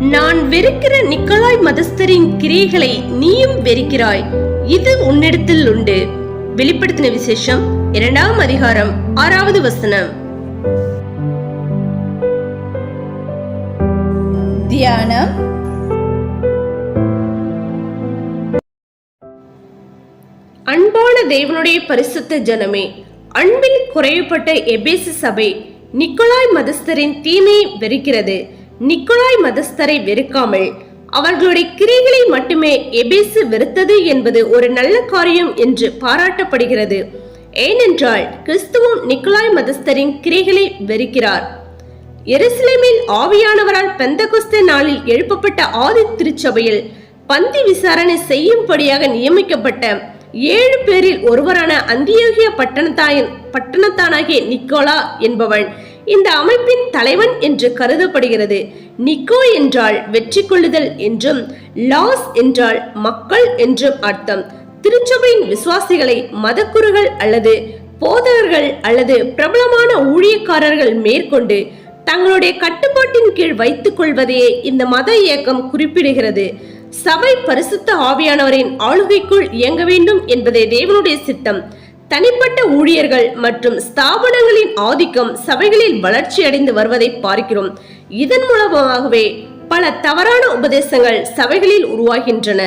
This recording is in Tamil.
நான் வெறுக்கிற நிக்கலாய் மதஸ்தரின் கிரியைகளை நீயும் வெறுக்கிறாய். இது உன்னிடத்தில் உண்டு. வெளிப்படுத்தின விசேஷம் இரண்டாம் அதிகாரம் ஆறாவது வசனம். தியானம். அன்பான தேவனுடைய பரிசுத்த ஜனமே அன்பில் குறைவுபட்ட எபேசு சபை நிக்கோலாய் மதஸ்தரின் தீமையை வெறுக்கிறது. நிக்கோலாய் மதஸ்தரை வெறுக்காமல் அவர்களுடைய கிரிகளை மட்டுமே எபேசு வெறுத்தது என்பது ஒரு நல்ல காரியம் என்று பாராட்டப்படுகிறது. ஏனென்றால் கிறிஸ்துவும் நிக்கோலாய் மதஸ்தரின் கிரிகளை வெறுக்கிறார். எருசலேமில் ஆவியானவரால் பெந்தகுஸ்த நாளில் எழுப்பப்பட்ட ஆதி திருச்சபையில் பந்தி விசாரணை செய்யும்படியாக நியமிக்கப்பட்ட ஏழு பேரில் ஒருவரான அந்தியோகிய பட்டணத்தாயின் பட்டணத்தானாகிய நிக்கோலா என்பவன் இந்த அமைப்பின் தலைவன் என்று கருதப்படுகிறது. நிக்கோ என்றால் வெற்றி கொள்ளுதல் என்றும் லாஸ் என்றால் மக்கள் என்றும் அர்த்தம். திருச்சபையின் விசுவாசிகளை மதக்குருகள் அல்லது போதகர்கள் அல்லது பிரபலமான ஊழியக்காரர்கள் மேற்கொண்டு தங்களுடைய கட்டுப்பாட்டின் கீழ் வைத்துக் கொள்வதையே இந்த மத இயக்கம் குறிப்பிடுகிறது. சபை பரிசுத்த ஆவியானவரின் ஆளுகைக்குள் இயங்க வேண்டும் என்பதே தேவனுடைய சித்தம். தனிப்பட்ட ஊழியர்கள் மற்றும் ஸ்தாபனங்களின் ஆதிக்கம் சபைகளில் வளர்ச்சி அடைந்து வருவதை பார்க்கிறோம். இதன் மூலமாகவே பல தவறான உபதேசங்கள் சபைகளில் உருவாகின்றன.